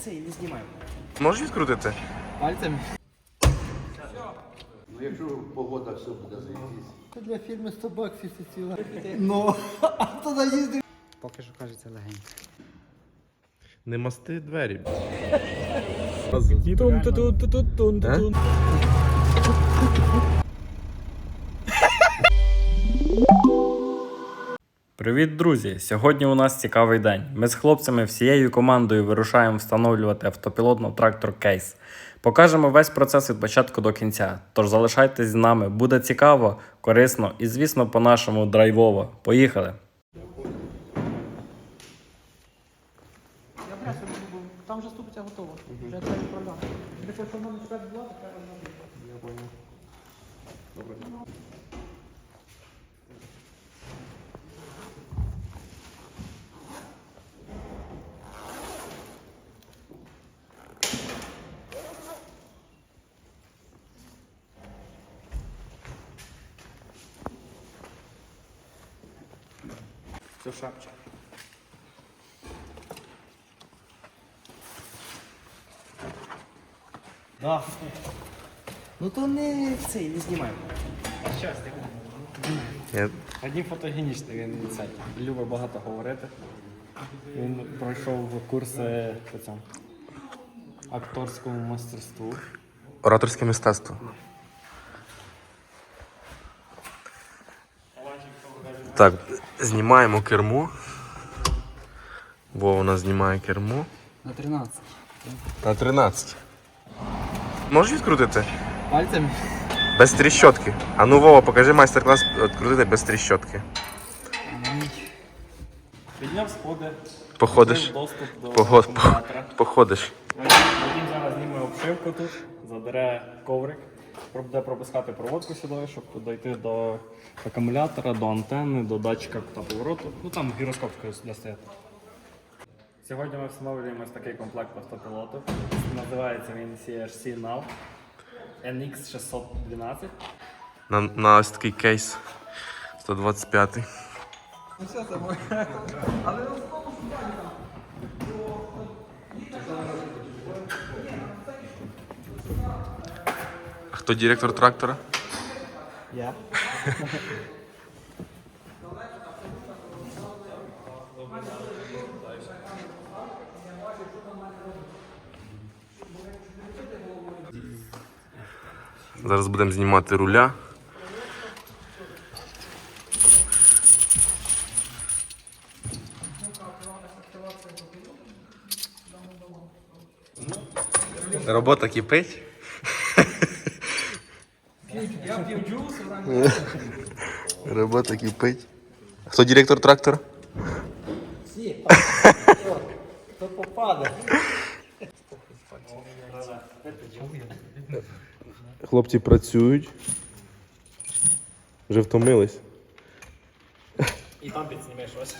цей не знімай. Можеш відкрутити? Пальцем? Ну, якщо погода все буде заїздити. Це для фірми 100 баксів це ціла. Ну, а то наїздив. Поки що кажеться легенько. Не масти двері. Привіт, друзі! Сьогодні у нас цікавий день. Ми з хлопцями всією командою вирушаємо встановлювати автопілотно трактор Кейс. Покажемо весь процес від початку до кінця. Тож залишайтесь з нами, буде цікаво, корисно і, звісно, по-нашому драйвово. Поїхали! Я там вже ступиця готова. Вже треба відправляти. Якщо що вона не чекати була, то треба робити. Це шапчик. Да. Ну то не цей, не знімай. Щастя. Я... Однім фотогенічний, він цей. Любить багато говорити. Він пройшов курси по цьому акторському мастерству. Ораторське мистецтво. Так, знімаємо кермо. Вова у нас знімає кермо. На 13. На 13. Можеш відкрутити? Пальцем? Без тріщотки. А ну Вова, покажи майстер-клас відкрутити без тріщотки. Підняв сходи. Походиш. доступ до акумулятора. походиш. Вадим зараз зніме обшивку тут, задере коврик, буде пропускати проводку сюди, щоб дойти до акумулятора, до антенни, до датчика кута повороту. Ну там гіроскоп для стояти. Сьогодні ми встановлюємо ось такий комплект автопілоту. Називається він CHC NAV NX612. На, на ось такий кейс 125. Хто директор трактора? Я. Зараз будемо знімати руля. Робота кипить. Робота кипить. Хто директор трактора? То попаде. Хлопці працюють. Вже втомились. І там підснімеш ось.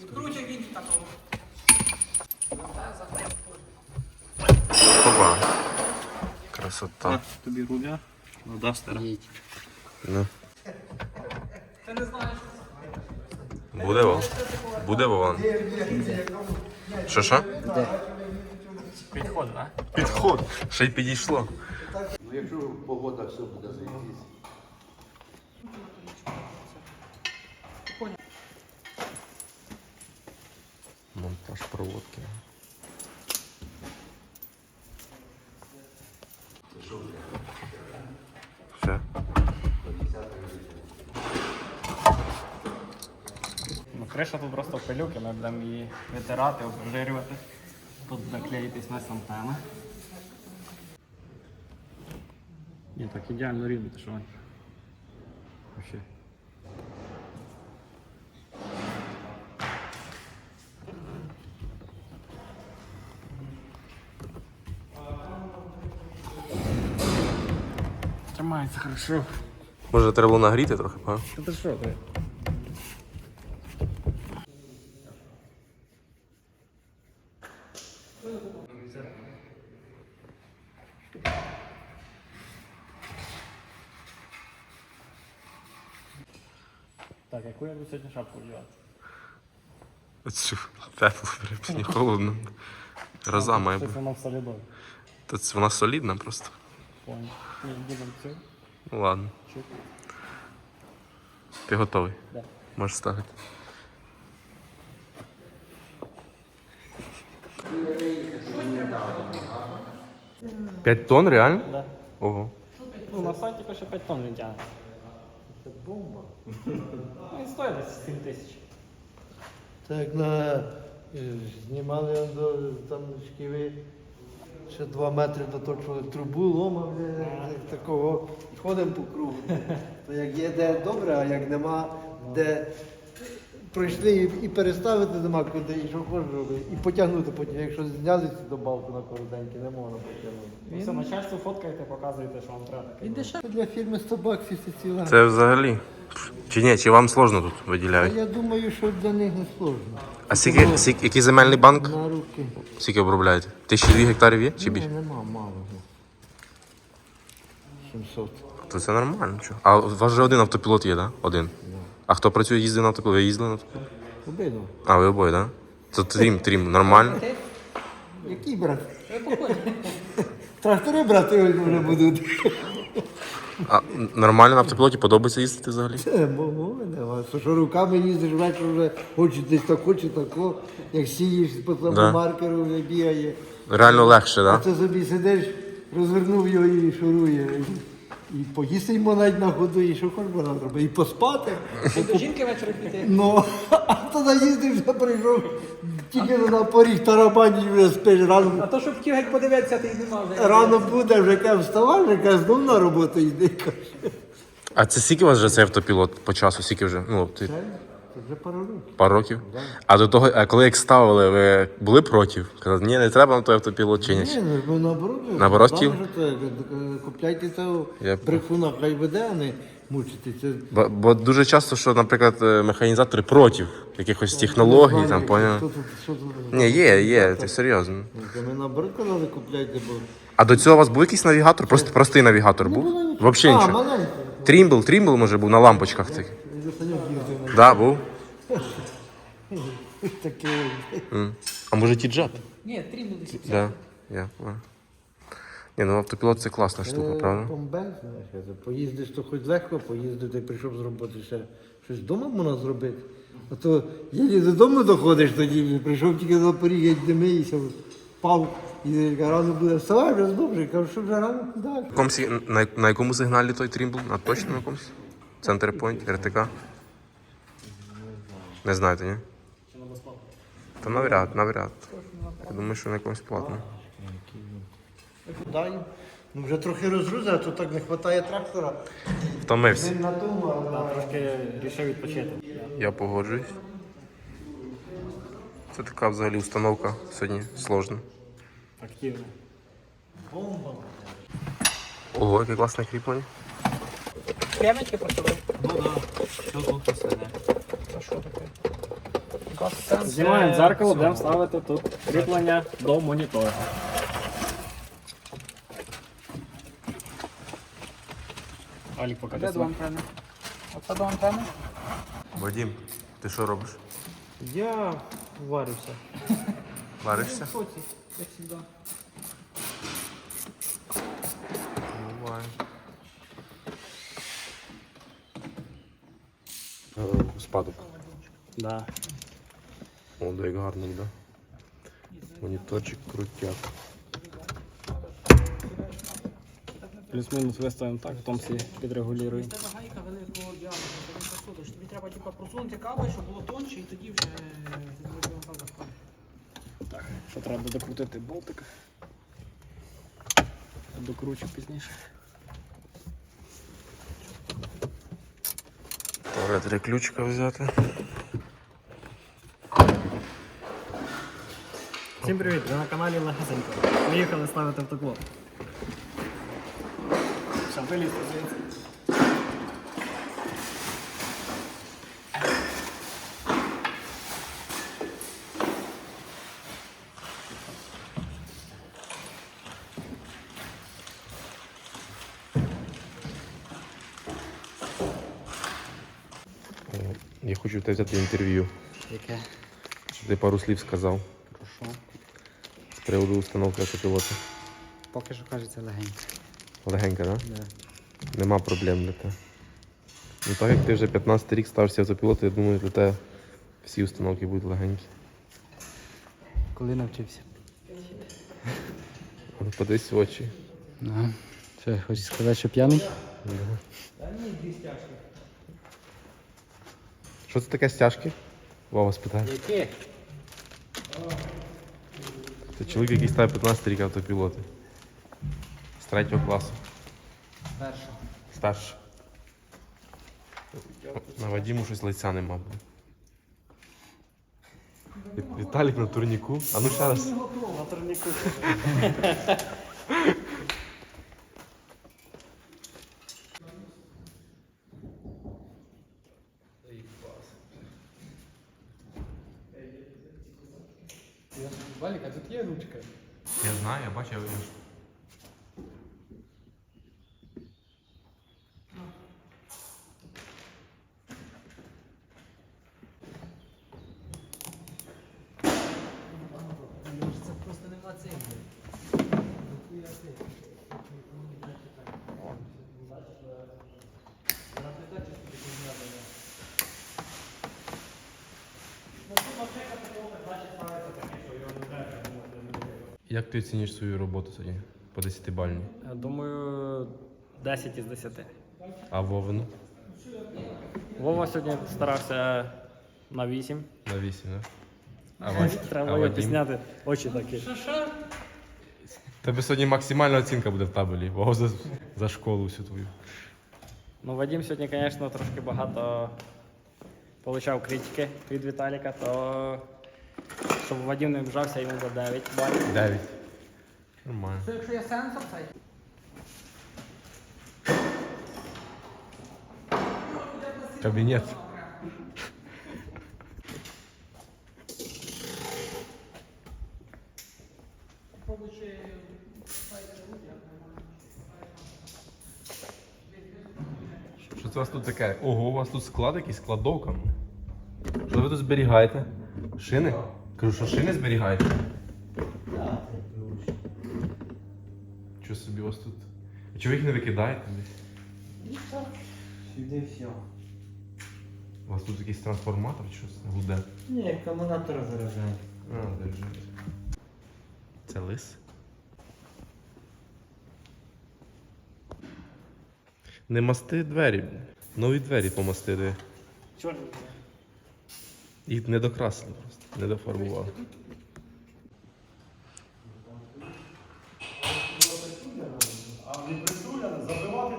Відкручуй він такого. Красота. Тобі руля, дастера. Ну. Буде Вов? Буде Вован? Що що? Підходь, так? Підход. Ще й підійшло. Ну, якщо погода все буде заїздити. Монтаж проводки. Все. Ну, криша тут просто пилюки, ми будемо її витирати, обжирювати. Тут заклеїтись клеїтись на антени. Ні, так ідеально рівно, ти що? Вообще. Тримається хорошо. Може треба було нагріти трохи, па? Та ти що ти? Так, яку я буду сьогодні шапку вдівати? Оцю тепло, не холодно. Гроза має бути. Та це вона солідна просто. Понял. Ні, будемо цю. Ну ладно. Чик. Ти готовий? Да. Можеш ставити. П'ять тонн, реально? Да. Ого. Ну, на сайті пише 5 тонн він тягне. Це бомба. Ну, він стоїть десь 7 тисяч. Так на е, знімали до там шківи. Ще два метри доточували трубу, лома бля, як такого. Ходимо по кругу. То як є де добре, а як нема де пройшли і, і переставити нема куди, і що хочеш робити. І потягнути потім. Якщо зняли цю добавку на коротенькі, не можна потягнути. Все начальство фоткаєте, показуєте, що вам треба таке. Він дешевий. Для фірми 100 баксів це ціла. Це взагалі. Чи ні, чи вам сложно тут виділяють? я думаю, що для них не сложно. А скільки, скільки, який земельний банк? На руки. Скільки обробляєте? Тисячі дві гектарів є чи Ні, більше? нема, мало. 700. То це нормально. Чого? А у вас же один автопілот є, так? Да? Один. А хто працює, їздить на автопілот? Ви їздили на автопілот? Обидва. А, ви обоє, так? Да? То трім, трім, нормально. Який брат? Трактори брати вже будуть. А нормально на автопілоті подобається їздити взагалі? Це мови нема. Що, що руками їздиш вечір вже хоче десь так, хоче тако, як сієш по тому Да. маркеру бігає. Реально легше, А так? це собі сидиш, розвернув його і шурує. І поїсти йому навіть на ходу, і що хочеш вона зробити. І поспати. І до жінки вечора піти. Ну, а то наїздив, вже прийшов, тільки на поріг тарабані вже спиш рано. А то, щоб хотів геть подивитися, ти й нема вже. Рано буде, вже каже, вставай, вже каже, знов на роботу йди. каже. А це скільки у вас вже цей автопілот по часу? Скільки вже? Ну, ти Це вже пару років. пару років? А до того, а коли як ставили, ви були проти? Казали, ні, не треба нам той автопілот чи ні? Ні, ну ми наоборот. Наоборот знали, хотів? це, е, Купляйте цього Я- брехуна, хай веде, а не мучити. Це Бо, бо дуже часто, що, наприклад, е, механізатори проти якихось технологій, там, поняв? Ні, є, є, ти серйозно. Ми наоборот казали, купляйте, бо... А до цього у вас був якийсь навігатор? Просто простий навігатор був? Взагалі нічого. Трімбл, трімбл може був на лампочках таких. Да, був. М. А може ті джет? Ні, сіпся. Да, я понял. Ні, ну автопілот це класна штука, правда? Знаєш, я поїздиш, то хоч легко, поїздити, прийшов з роботи ще щось вдома можна зробити. А то їдь додому доходиш тоді, прийшов тільки до поріг, геть димийся, впав, і я рано буде вставай, вже добре. Кажу, що вже рано куди? На якому На, на якому сигналі той трімбл? На точно на якомусь? Центр Point, РТК? Не знаєте, ні? Та навряд, навряд. Я думаю, що на якомусь платному. Дай. Ну вже трохи розгрузив, а то так не вистачає трактора. Втомився. Він на тому, а Трошки рішив відпочити. Я погоджуюсь. Це така взагалі установка сьогодні сложна. Активно. Ого, яке класне кріплення. Прямочки працювали. Ну так, що тут посередині. А що таке? Газ-сенс. Знімаємо дзеркало, будемо ставити тут кріплення до монітора. Алік покажи Де до себе. антени? Оце до антени? Вадим, ти що робиш? Я варився. Варишся? В соці, як завжди. Буває. Спадок. Да. О, да, як гарно буде. Моніторчик крутяк. Плюс-мінус виставимо так, в тому всі підрегулюємо. Це гайка великого діаметру. Тобі треба типу, просунути кабель, щоб було тонше, і тоді вже е, так заходити. Так, що треба докрутити болтик. Докручу пізніше. Треба три ключика взяти. Всім привіт! Ви на каналі Легесенько. Приїхали ставити автоклоп. Все, вилізти звідси. Е, Я хочу в тебе взяти інтерв'ю. Яке? Ти пару слів сказав Прошу. з Приводу установки автопілота. Поки що кажеться легенько. Легенька, так? Да. Нема проблем для тебе. Ну так як ти вже 15 рік стався автопілот, я думаю, для тебе всі установки будуть легенькі. Коли навчився? Але подивись в очі. Ага. Що, хочеш сказати, що п'яний? Що це таке стяжки? Вова спитає. Які? Це чоловік, який ставить 15 рік автопілоти. З третього класу. Старший. Старший. На Вадіму щось лиця нема. Віталік на турніку. А ну ще раз. На турніку. Валік, а тут є ручка. Я знаю, я бачив. Ти оцінюєш свою роботу сьогодні? По 10 бальні. Думаю, 10 із 10. А Вовину? Вова сьогодні старався на 8. На 8, так? А, Вадь... а Треба Вадим? пісняти очі такі. Тебе сьогодні максимальна оцінка буде в табелі. Вова за, за школу всю твою. Ну, Вадим сьогодні, звісно, трошки багато получав критики від Віталіка, то щоб Вадим не обжався, йому до 9 балів. 9. Нормально. Це якщо є сенсор, цей. Кабінет. Що це у вас тут таке? Ого, у вас тут склад якийсь складовка. Що ви тут зберігаєте? Шини? Кажу, що шини зберігаєте? Що собі у вас тут? Чого ви їх не викидаєте десь? Сюди все. У вас тут якийсь трансформатор чи щось гуде? Ні, акумулятор заражає. А, держи. Це лис. Не масти двері. Нові двері помасти диви. Чорний. Їх не докрасили просто, не дофарбували.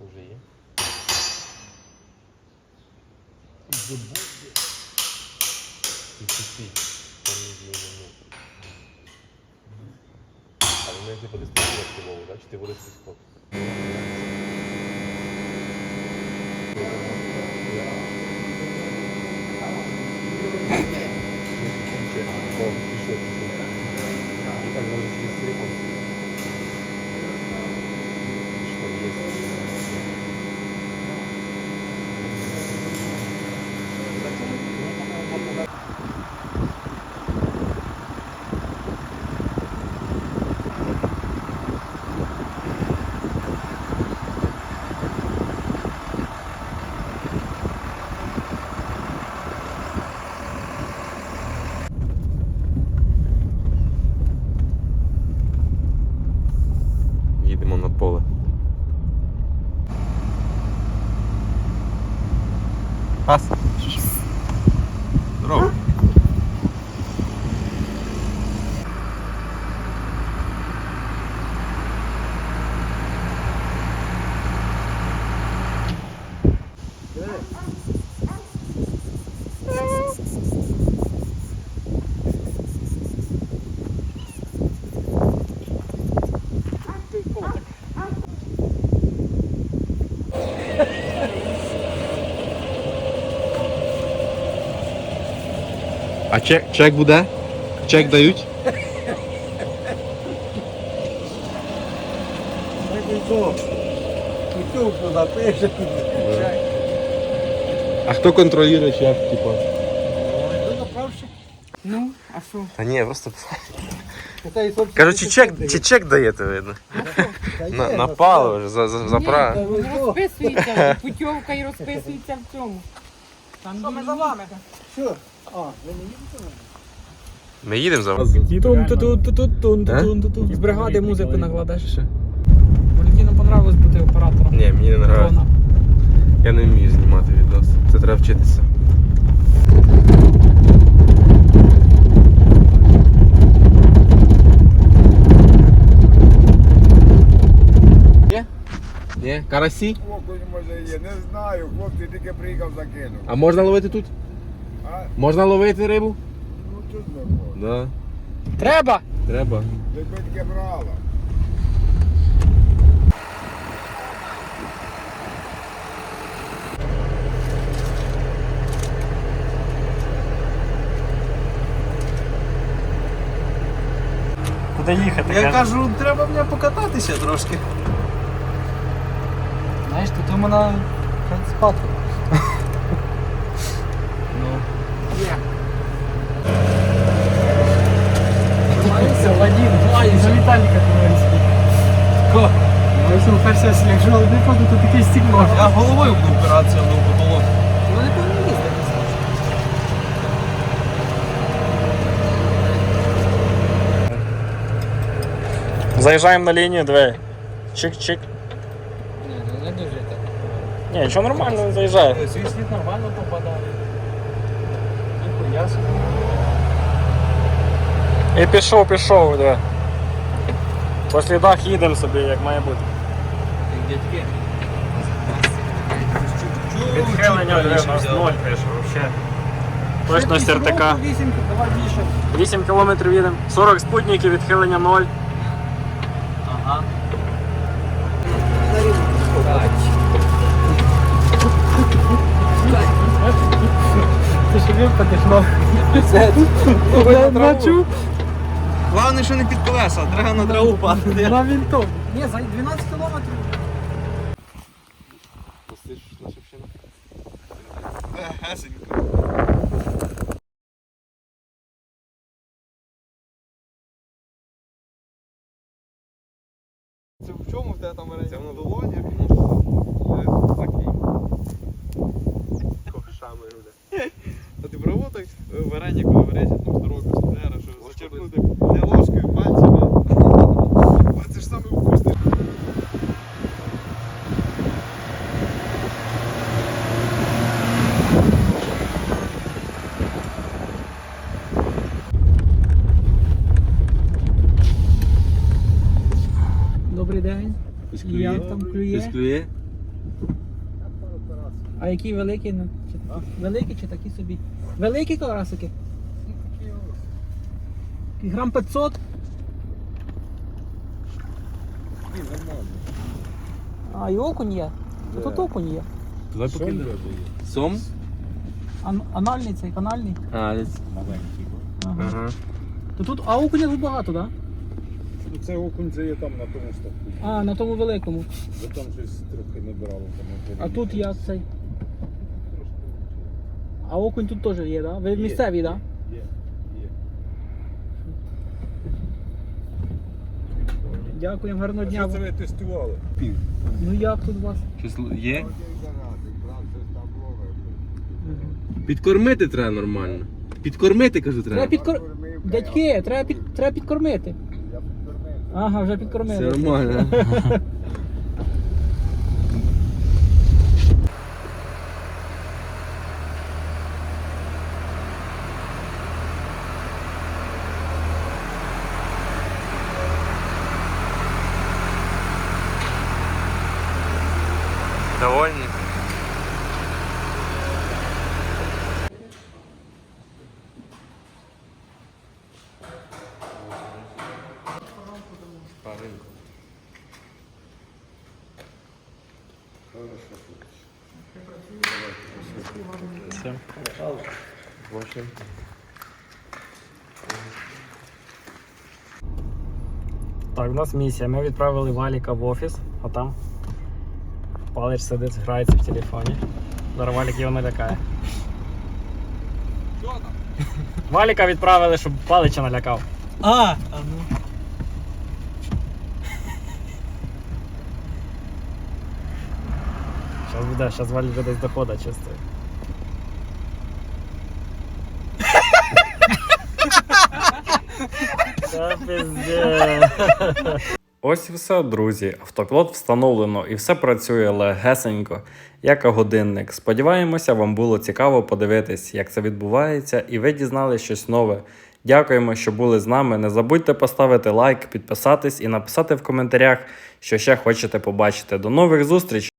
Уже є. І чути, там не є, ну. Але ми не буде спілкувати мову, так? Чи ти будеш спілкувати? Passa. Droga. Чек, чек буде? Чек дають? А хто контролює чек, типу? Ну. А що? Та ні, просто. Питаю, хлопці, Кажу, що чи чек, чи чек даєте, видно? На, є, на на паливо ж, за, за, за пра. Що? Розписується, путівка і розписується в цьому. Там що ми за вами? Що? А, ви не їдете? Ми їдемо за вас. З бригади музику накладеш. Валентину понравилось бути оператором. Ні, мені не подобається. Дрона. Я не вмію знімати відос. Це треба вчитися. Є? Є? Карасі? Окунь може є, не знаю, хлопці тільки приїхав закинув. А можна ловити тут? А? Можна ловити рибу? Ну тут не можна. Да. Треба! Треба. Таке брало. Куди їхати? Я кажу, треба мені покататися трошки. Знаєш, тут у мене спати. Мається Вадим, Владимир, за Віталіка Тимирський. Ко? Ну, перше, якщо не ходу, то такий стік можна. Я головою буду опиратися в потолок. Вони повинні їздити. Заїжджаємо на лінію, диви. Чик-чик. Ні, ну не дуже так. Ні, що нормально, заїжджає. Свій світ нормально попадає. І пішов, пішов, де. По слідах їдемо собі, як має бути. Дядьки. Відхилення нас ноль пише, взагалі. Точність РТК. 8, давай більше. 8 кілометрів їдемо. 40 спутників, відхилення 0. Ще випадеш, ну. Головне, що не під колеса, треба на траву падати. На вінтов. Ні, за 12 кілометрів. Це в чому в тебе там варення? Це в долонях? Такий. Ковшами люди. А ти пробував так е, варення, коли варять там здорову костенера, що зачерпнути не ложкою, пальцями. А це ж саме вкусне. Добрий день. Як там клює? клює? А які великі? ну, чи- Великі чи такі собі? Великі карасики? І Грам 500? А, і окунь є. А Тут окунь є. Давай покинемо. Сом? Ан- анальний цей, канальний. А, десь. Ага. Ага. То тут, а окуня тут багато, так? Ну це окунь це є там на тому ставку. А, на тому великому. Бо там щось трохи не брало. Там, А тут як цей? А окунь тут теж є, так? Да? Ви місцеві, так? Да? Є, є. Дякуємо, гарного А дня. що це ви тестували? Пів. Ну як тут у вас? Щось л- є? Підкормити треба нормально. Підкормити, кажу, Треба треба. підкор... Дядьки, треба, під... треба підкормити. Я підкормив. Ага, вже підкормили. Все нормально. Довольні? Так, у нас місія. Ми відправили Валіка в офіс, а там Палич сидить, грається в телефоні. Зараз Валік його налякає. Що там? Валіка відправили, щоб Палича налякав. А, а ну. Зараз буде, зараз Валік десь доходить чувствує. Ось і все, друзі. Автопілот встановлено і все працює легесенько, як годинник. Сподіваємося, вам було цікаво подивитись, як це відбувається, і ви дізнали щось нове. Дякуємо, що були з нами. Не забудьте поставити лайк, підписатись і написати в коментарях, що ще хочете побачити. До нових зустрічей!